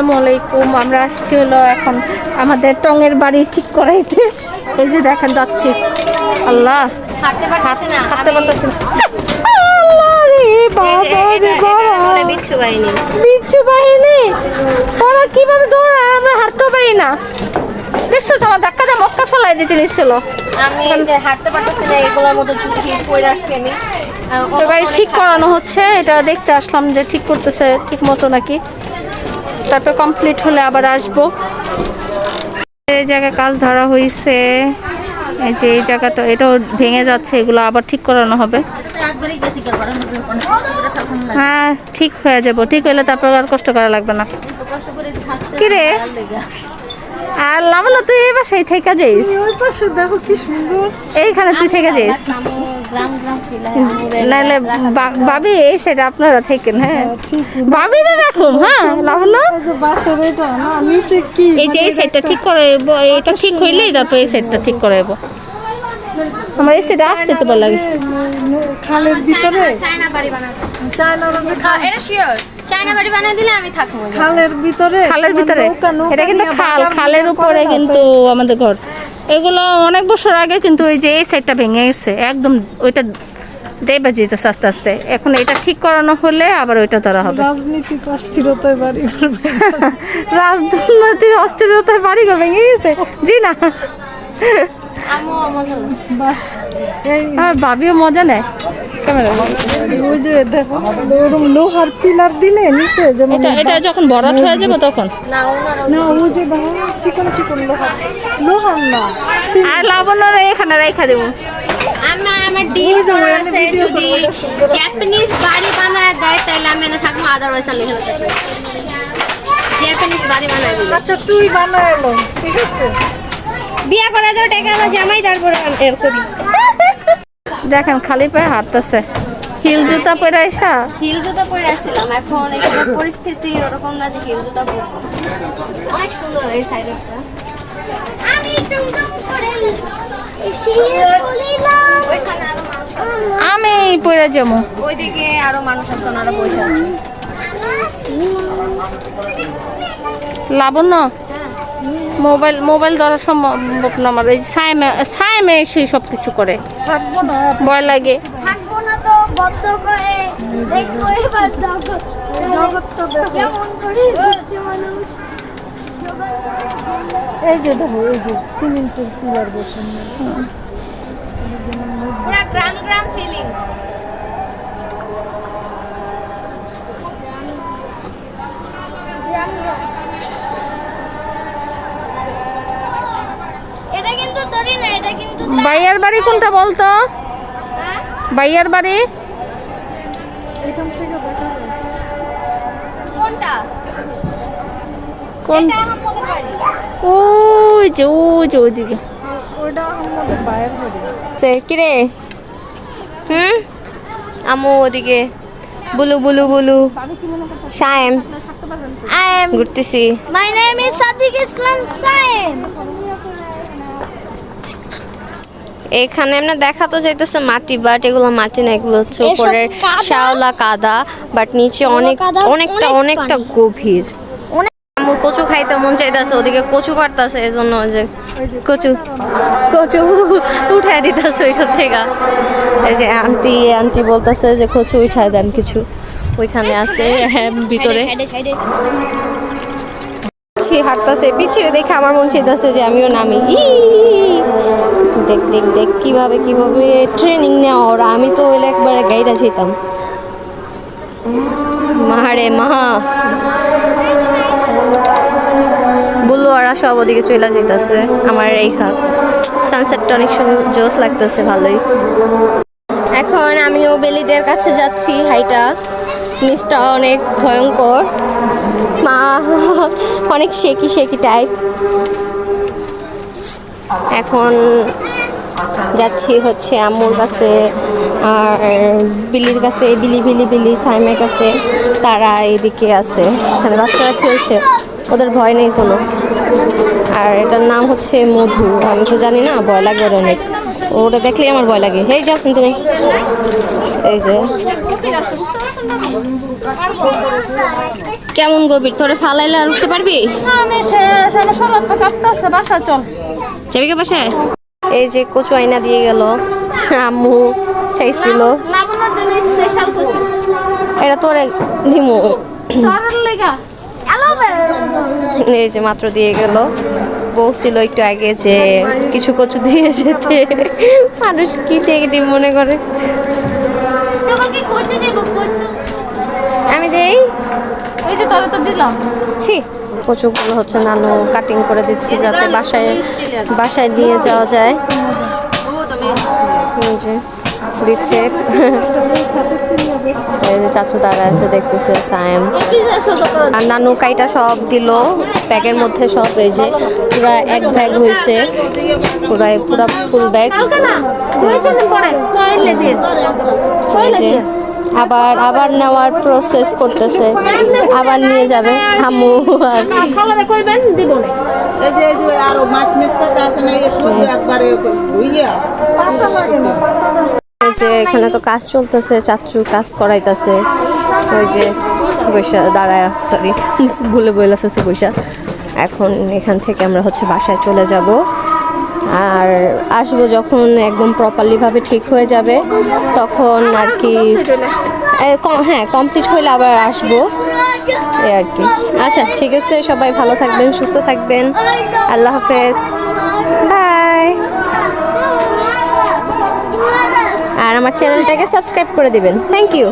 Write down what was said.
আসসালামু আলাইকুম আমরা আসছি হলো এখন আমাদের টঙের বাড়ি ঠিক করাইতে। এই যে দেখেন যাচ্ছি। আল্লাহ। হাঁটতে পারতেছে না হাঁটতে পারতেছি বিচ্ছু বাহিনী। বিচ্ছু বাহিনী? ওরা কীভাবে দৌড়ায়? আমরা হাঁটতেও পারি না। দেখছ তো আমার ধাক্কা দিয়ে মক্কা ফেলাই দিতে নিচ্ছিল আমি যে হাঁটতে পারতেছি না এগুলোর মতো চুটি পরে আসছি আমি। তো গাড়ি ঠিক করানো হচ্ছে। এটা দেখতে আসলাম যে ঠিক করতেছে ঠিক মতো নাকি। তারপর কমপ্লিট হলে আবার আসব। এই জায়গায় কাজ ধরা হয়েছে এই যে এই জায়গাটা এটাও ভেঙে যাচ্ছে এগুলো আবার ঠিক করানো হবে। হ্যাঁ ঠিক হয়ে যাব। ঠিক হলে তারপর আর কষ্ট করা লাগবে না। কি রে আর লাবণ্য তুই এই বাসায় থেকে যাইস? ওই পাশে দেখো কি সুন্দর। এইখানে তুই থেকে যাইস? হয় নাহলে বা- ভাবি এই সেটা আপনারা থেকেন হ্যাঁ? ভাবিরে রাখুন হ্যাঁ লাবণ্য এই যে না নিচে কি? এই যে এই সাইডটা ঠিক করে এটা ঠিক হইলেই তারপর এই সাইডটা ঠিক করে আমার এই সাইডে আসতে তো ভালো লাগে খালের ভিতরে? চায়না বাড়ি বানাবো। চায়নার যে হ্যাঁ, এটা শিওর চায়না বাড়ি বানাই দিলে আমি থাকব। খালের ভিতরে? খালের ভিতরে? নৌকা- নৌকা এটা কিন্তু খাল খালের উপরে কিন্তু আমাদের ঘর। এগুলো অনেক বছর আগে কিন্তু ওই যে এই সাইডটা ভেঙে গেছে। একদম ওইটা দেবে যেতেছে আস্তে আস্তে। এখন এটা ঠিক করানো হলে আবার ওইটা ধরা হবে। রাজনীতিক অস্থিরতায় বাড়ি রাজনীতির অস্থিরতায় বাড়ি ঘর ভেঙে গেছে? জি না। আর ভাবিও মজা নেয়। ক্যামেরা দেখো। ওরকম লোহার পিলার দিলে নিচে যেমন এটা এটা যখন বরাট হয়ে যাবে তখন? না না ও যে চিকন চিকন লোহার। লোহার না আর এখানে রেখা দেবো। আমার আমার ডিল আছে যদি জাপানিজ বাড়ি বানায় তাহলে আমি এনে থাকব আদারওয়াইজ আমি এখানে থাকব জাপানিজ বাড়ি বানায় আচ্ছা তুই বানা এলো ঠিক আছে? বিয়া করে দাও টাকা দাও জামাই তারপরে করি। দেখেন খালি পায়ে হাঁটতেছে। হিল জুতা পরে আইসা? হিল জুতা পরে আসছিলাম এখন এখানে পরিস্থিতি ওরকম না যে হিল জুতা পরবো। অনেক সুন্দর এই সাইডটা আমি টুমটুম করে শিয়ে বলিলাম ওইখানে আরও মানুষ আছে। আমি পরে যাব। ওইদিকে আরও মানুষ আছে ওনারা বসে আছে। লাবণ্য? মোবাইল মোবাইল ধরা সম্ভব না আমার। এই সাইমে সাইমে সেই সব কিছু করে ভয় লাগে। বদ্ধ করে এবার জগৎ। কেমন করে মানুষ। এই যে দেখো এই যে সিমেন্টের পিলার বসানো। পুরা গ্রাম গ্রাম ফিলিংস এটা কিন্তু তোরই না এটা কিন্তু বাইয়ার বাড়ি কোনটা বলতো? হ্যাঁ? বাইয়ার বাড়ি? এখান থেকে দেখা যায় কোনটা? কোন এটা আহমদের বাড়ি। ওই যে ওই যে ওইদিকে। ওইটা আমাদের বাইরের বাড়ি কিরে? হুম? আমু ওদিকে। বুলু বুলু বুলু। শায়েম আই এম ঘুরতেছি। My name is Sadiq Islam Saim এখানে আমরা দেখাতো যাইতেছে মাটি বাট এগুলো মাটি না এগুলো হচ্ছে উপরের। শ্যাওলা কাদা বাট নিচে অনেক অনেকটা অনেকটা গভীর। আমার কচু খাইতে মন চাইতেছে ওদিকে কচু কাটতেছে এই জন্য যে কচু কচু উঠায় দিতেছে ওইটা থেকে। এই যে আন্টি আন্টি বলতেছে যে কচু উঠায় দেন কিছু। ওইখানে আছে হ্যাঁ ভিতরে। হাঁটতেছে পিচ্ছি দেখে আমার মন চাইতেছে যে আমিও নামি! দেখ দেখ দেখ কীভাবে কীভাবে ট্রেনিং নেওয়া ওরা। আমি তো হইলে একবারে গাইডা যেতাম মাহারে মাহা বুলু ওরা সব ওদিকে চলে যাইতেছে, আমার রেখা সানসেটটা অনেক সুন্দর জোস লাগতেছে, ভালোই। এখন আমিও বেলিদের কাছে যাচ্ছি, হাইটা। নিচটা অনেক ভয়ঙ্কর। মা, অনেক শেকি শেকি টাইপ এখন যাচ্ছি হচ্ছে আম্মুর কাছে আর বিলির কাছে বিলি বিলি বিলি সাইমের কাছে তারা এদিকে আছে। বাচ্চারা খেলছে ওদের ভয় নেই কোনো। আর এটার নাম হচ্ছে মধু। আমি তো জানি না ভয় লাগে ওর অনেক। ওটা দেখলেই আমার ভয় লাগে। এই যা কিন্তু নেই। এই যে। কেমন গভীর? তোরে ফালাইলে আর উঠতে পারবি? আমি শেষ আমার শরীর তো কাঁপতে আছে বাসা চল। যাবি কে বাসায়? এই যে কচু আইনা দিয়ে গেল। আম্মু চাইছিল। এটা তোরে দিমু। লেগা এই যে মাত্র দিয়ে গেল। বলছিল একটু আগে যে কিছু কচু দিয়ে যেতে। মানুষ কি নেগেটিভ মনে করে। দেব আমি দেই। ওই যে তবে তো দিলাম। ছি। কচুগুলো হচ্ছে নানু কাটিং করে দিচ্ছি যাতে বাসায় বাসায় নিয়ে যাওয়া যায়। যে দিচ্ছে। চাচু দাঁড়া আছে দেখতেছে সায়েম। আর নানু কাইটা সব দিল ব্যাগের মধ্যে সব এই যে পুরা এক ব্যাগ হয়েছে। পুরাই পুরা ফুল ব্যাগ পরে। এই যে আবার আবার নেওয়ার প্রসেস করতেছে। আবার নিয়ে যাবে। আম্মু আর খাবারে কইবেন দিব না। এই যে এই যে আরও মাছ মিস পাতা আছে না একবারে ধুইয়া। যে এখানে তো কাজ চলতেছে চাচু কাজ করাইতেছে। ওই যে বৈশা দাঁড়ায় সরি ভুলে বইলা ফেছে বৈশা। এখন এখান থেকে আমরা হচ্ছে বাসায় চলে যাব। আর আসব যখন একদম প্রপারলিভাবে ঠিক হয়ে যাবে তখন আর কি এ, হ্যাঁ কমপ্লিট হইলে আবার আসব। এই আর কি। আচ্ছা ঠিক আছে সবাই ভালো থাকবেন সুস্থ থাকবেন। আল্লাহ হাফেজ। বাই আর আমার চ্যানেলটাকে সাবস্ক্রাইব করে দিবেন। Thank you